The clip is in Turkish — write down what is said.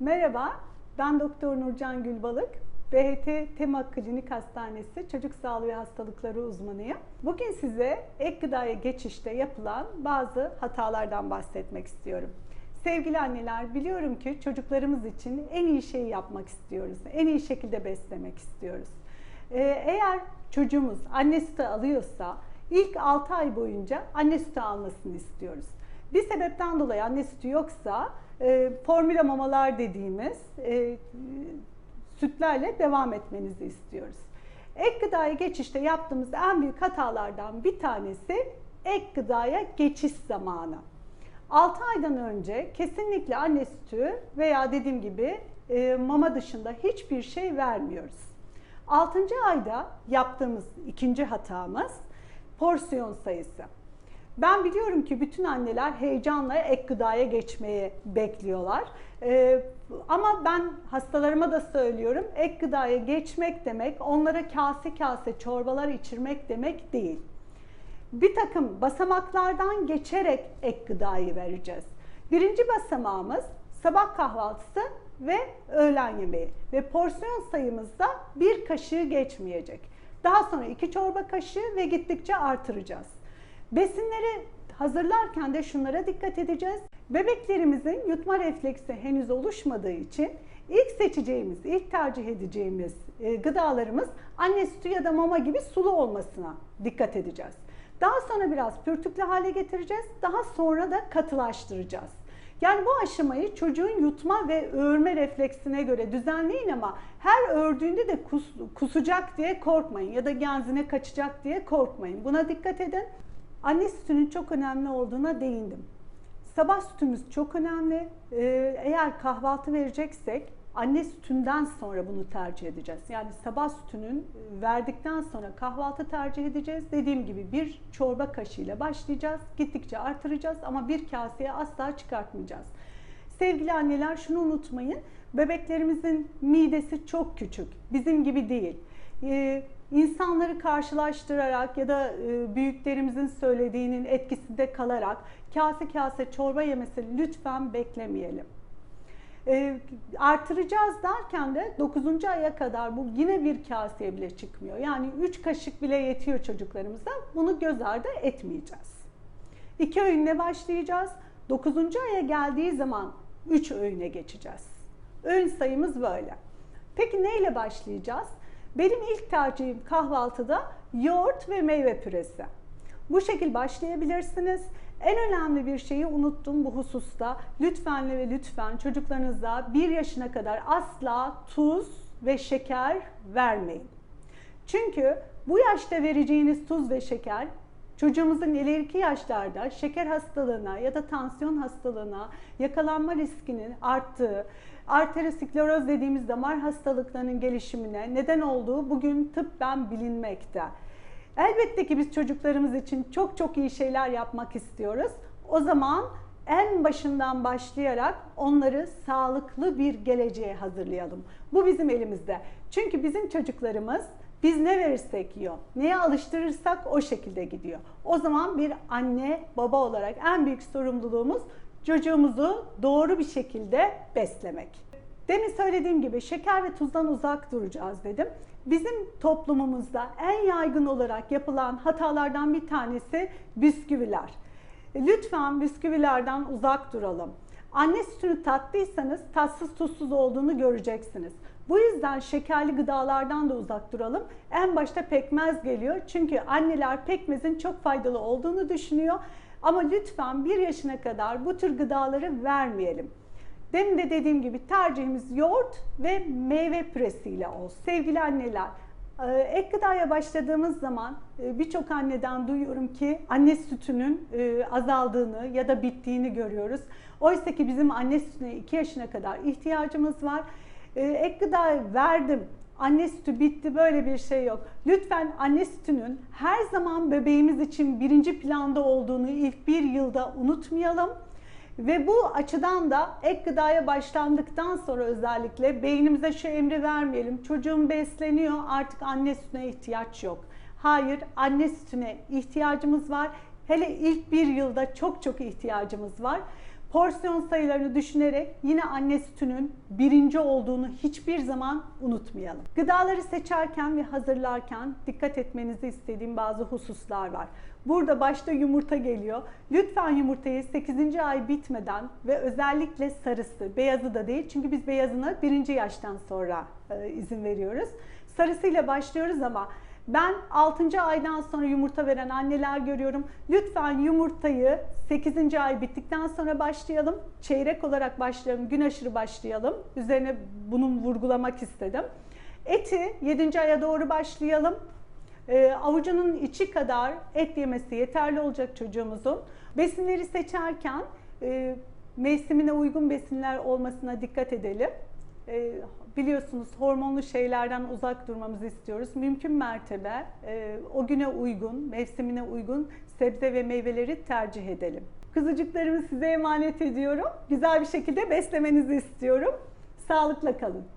Merhaba, ben Doktor Nurcan Gülbalık. BHT Tema Klinik Hastanesi Çocuk Sağlığı ve Hastalıkları uzmanıyım. Bugün size ek gıdaya geçişte yapılan bazı hatalardan bahsetmek istiyorum. Sevgili anneler, biliyorum ki çocuklarımız için en iyi şeyi yapmak istiyoruz. En iyi şekilde beslemek istiyoruz. Ee, eğer çocuğumuz anne sütü alıyorsa ilk 6 ay boyunca anne sütü almasını istiyoruz. Bir sebepten dolayı anne sütü yoksa e, formüle mamalar dediğimiz e, sütlerle devam etmenizi istiyoruz. Ek gıdaya geçişte yaptığımız en büyük hatalardan bir tanesi ek gıdaya geçiş zamanı. 6 aydan önce kesinlikle anne sütü veya dediğim gibi e, mama dışında hiçbir şey vermiyoruz. 6. ayda yaptığımız ikinci hatamız porsiyon sayısı. Ben biliyorum ki bütün anneler heyecanla ek gıdaya geçmeyi bekliyorlar. Ee, ama ben hastalarıma da söylüyorum ek gıdaya geçmek demek onlara kase kase çorbalar içirmek demek değil. Bir takım basamaklardan geçerek ek gıdayı vereceğiz. Birinci basamağımız sabah kahvaltısı ve öğlen yemeği ve porsiyon sayımızda bir kaşığı geçmeyecek. Daha sonra iki çorba kaşığı ve gittikçe artıracağız. Besinleri hazırlarken de şunlara dikkat edeceğiz. Bebeklerimizin yutma refleksi henüz oluşmadığı için ilk seçeceğimiz, ilk tercih edeceğimiz e, gıdalarımız anne sütü ya da mama gibi sulu olmasına dikkat edeceğiz. Daha sonra biraz pürtüklü hale getireceğiz. Daha sonra da katılaştıracağız. Yani bu aşamayı çocuğun yutma ve öğürme refleksine göre düzenleyin ama her ördüğünde de kus, kusacak diye korkmayın ya da genzine kaçacak diye korkmayın. Buna dikkat edin. Anne sütünün çok önemli olduğuna değindim. Sabah sütümüz çok önemli. Ee, eğer kahvaltı vereceksek anne sütünden sonra bunu tercih edeceğiz. Yani sabah sütünün verdikten sonra kahvaltı tercih edeceğiz. Dediğim gibi bir çorba kaşığıyla başlayacağız. Gittikçe artıracağız ama bir kaseye asla çıkartmayacağız. Sevgili anneler şunu unutmayın. Bebeklerimizin midesi çok küçük. Bizim gibi değil. Ee, insanları karşılaştırarak ya da e, büyüklerimizin söylediğinin etkisinde kalarak kase kase çorba yemesi lütfen beklemeyelim. E, artıracağız derken de 9. aya kadar bu yine bir kaseye bile çıkmıyor. Yani 3 kaşık bile yetiyor çocuklarımıza. Bunu göz ardı etmeyeceğiz. 2 öğünle başlayacağız. 9. aya geldiği zaman 3 öğüne geçeceğiz. Öğün sayımız böyle. Peki neyle başlayacağız? Benim ilk tercihim kahvaltıda yoğurt ve meyve püresi. Bu şekil başlayabilirsiniz. En önemli bir şeyi unuttum bu hususta. Lütfen ve lütfen çocuklarınıza bir yaşına kadar asla tuz ve şeker vermeyin. Çünkü bu yaşta vereceğiniz tuz ve şeker çocuğumuzun ileriki yaşlarda şeker hastalığına ya da tansiyon hastalığına yakalanma riskinin arttığı, arterioskleroz dediğimiz damar hastalıklarının gelişimine neden olduğu bugün tıbben bilinmekte. Elbette ki biz çocuklarımız için çok çok iyi şeyler yapmak istiyoruz. O zaman en başından başlayarak onları sağlıklı bir geleceğe hazırlayalım. Bu bizim elimizde. Çünkü bizim çocuklarımız biz ne verirsek yiyor. Neye alıştırırsak o şekilde gidiyor. O zaman bir anne, baba olarak en büyük sorumluluğumuz çocuğumuzu doğru bir şekilde beslemek. Demin söylediğim gibi şeker ve tuzdan uzak duracağız dedim. Bizim toplumumuzda en yaygın olarak yapılan hatalardan bir tanesi bisküviler. Lütfen bisküvilerden uzak duralım. Anne sütünü tattıysanız tatsız tuzsuz olduğunu göreceksiniz. Bu yüzden şekerli gıdalardan da uzak duralım. En başta pekmez geliyor. Çünkü anneler pekmezin çok faydalı olduğunu düşünüyor. Ama lütfen bir yaşına kadar bu tür gıdaları vermeyelim. Demin de dediğim gibi tercihimiz yoğurt ve meyve püresiyle olsun. Sevgili anneler, e, ek gıdaya başladığımız zaman e, birçok anneden duyuyorum ki anne sütünün e, azaldığını ya da bittiğini görüyoruz. Oysa ki bizim anne sütüne 2 yaşına kadar ihtiyacımız var. Ek gıda verdim, anne sütü bitti böyle bir şey yok. Lütfen anne sütünün her zaman bebeğimiz için birinci planda olduğunu ilk bir yılda unutmayalım. Ve bu açıdan da ek gıdaya başlandıktan sonra özellikle beynimize şu emri vermeyelim. Çocuğum besleniyor artık anne sütüne ihtiyaç yok. Hayır anne sütüne ihtiyacımız var. Hele ilk bir yılda çok çok ihtiyacımız var. Porsiyon sayılarını düşünerek yine anne sütünün birinci olduğunu hiçbir zaman unutmayalım. Gıdaları seçerken ve hazırlarken dikkat etmenizi istediğim bazı hususlar var. Burada başta yumurta geliyor. Lütfen yumurtayı 8. ay bitmeden ve özellikle sarısı, beyazı da değil. Çünkü biz beyazına birinci yaştan sonra e, izin veriyoruz. Sarısıyla başlıyoruz ama ben 6. aydan sonra yumurta veren anneler görüyorum. Lütfen yumurtayı 8. ay bittikten sonra başlayalım. Çeyrek olarak başlayalım, gün aşırı başlayalım. Üzerine bunu vurgulamak istedim. Eti 7. aya doğru başlayalım. Ee, avucunun içi kadar et yemesi yeterli olacak çocuğumuzun. Besinleri seçerken e, mevsimine uygun besinler olmasına dikkat edelim. E, biliyorsunuz hormonlu şeylerden uzak durmamızı istiyoruz. Mümkün mertebe e, o güne uygun, mevsimine uygun sebze ve meyveleri tercih edelim. Kızıcıklarımı size emanet ediyorum. Güzel bir şekilde beslemenizi istiyorum. Sağlıkla kalın.